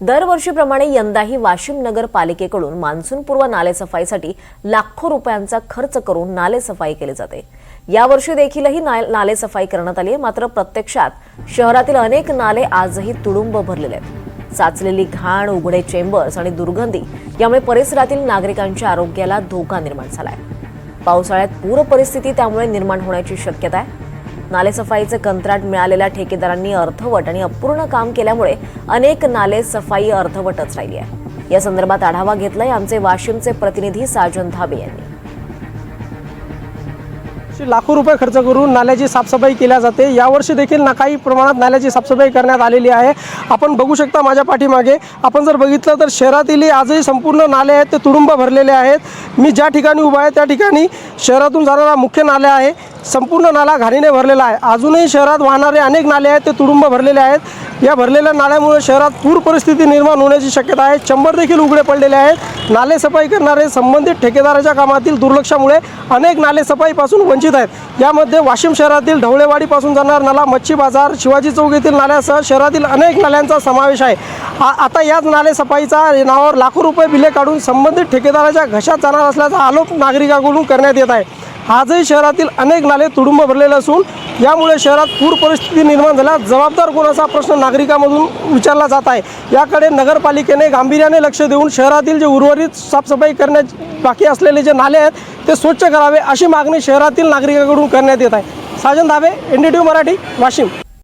दरवर्षीप्रमाणे यंदाही वाशिम नगरपालिकेकडून मान्सूनपूर्व नालेसफाईसाठी लाखो रुपयांचा खर्च करून नालेसफाई केली जाते. यावर्षी देखीलही ना- नालेसफाई करण्यात आली आहे. मात्र प्रत्यक्षात शहरातील अनेक नाले आजही तुडुंब भरलेले आहेत. साचलेली घाण उघडे चेंबर्स आणि दुर्गंधी यामुळे परिसरातील नागरिकांच्या आरोग्याला धोका निर्माण झाला आहे पावसाळ्यात पूर परिस्थिती त्यामुळे निर्माण होण्याची शक्यता आहे. नालेसफाईचे कंत्राट मिळालेल्या ठेकेदारांनी अर्धवट आणि अपूर्ण काम केल्यामुळे अनेक नाले सफाई अर्धवटच राहिली आहे. या संदर्भात आढावा घेतलाय आमचे वाशिमचे प्रतिनिधी साजन धाबे यांनी. लाखो रुपये खर्च करून नाल्याची साफसफाई केल्या जाते. यावर्षी देखील ना काही प्रमाणात नाल्याची साफसफाई करण्यात आलेली आहे. आपण बघू शकता माझ्या पाठीमागे. आपण जर बघितलं तर शहरातील आजही संपूर्ण नाले आहेत ते तुडुंब भरलेले आहेत. मी ज्या ठिकाणी उभा आहे त्या ठिकाणी शहरातून जाणारा मुख्य नाला आहे. संपूर्ण नाला घाणीने भरलेला आहे. अजूनही शहरात वाहणारे अनेक नाले आहेत ते तुडुंब भरलेले आहेत. या भरलेल्या नाल्यामुळे शहरात पूर परिस्थिती निर्माण होण्याची शक्यता आहे. चंबर देखील उघडे पडलेले आहेत. नाले सफाई करणारे संबंधित ठेकेदाराच्या कामातील दुर्लक्षामुळे अनेक नाले सफाईपासून वंचित आहेत. यामध्ये वाशिम शहरातील ढवळेवाडीपासून जाणार नाला मच्छी बाजार शिवाजी चौक येथील नाल्यासह शहरातील अनेक नाल्यांचा समावेश आहे. आ- आता याच नाले सफाईचा नावावर लाखो रुपये बिले काढून संबंधित ठेकेदाराच्या घशात जाणार असल्याचा आरोप नागरिकांकडून करण्यात येत आहे. आजही शहरातील अनेक नाले तुडुंब भरलेले असून यामुळे शहरात पूर परिस्थिती निर्माण झाल्यास जबाबदार कोण असा प्रश्न नागरिकांमधून विचारला जात आहे. याकडे नगरपालिकेने गांभीर्याने लक्ष देऊन शहरातील जे उर्वरित साफसफाई करण्या बाकी असलेले जे नाले आहेत ते स्वच्छ करावे अशी मागणी शहरातील नागरिकांकडून करण्यात येत आहे. Sajan Dhabe N D T Marathi Washim.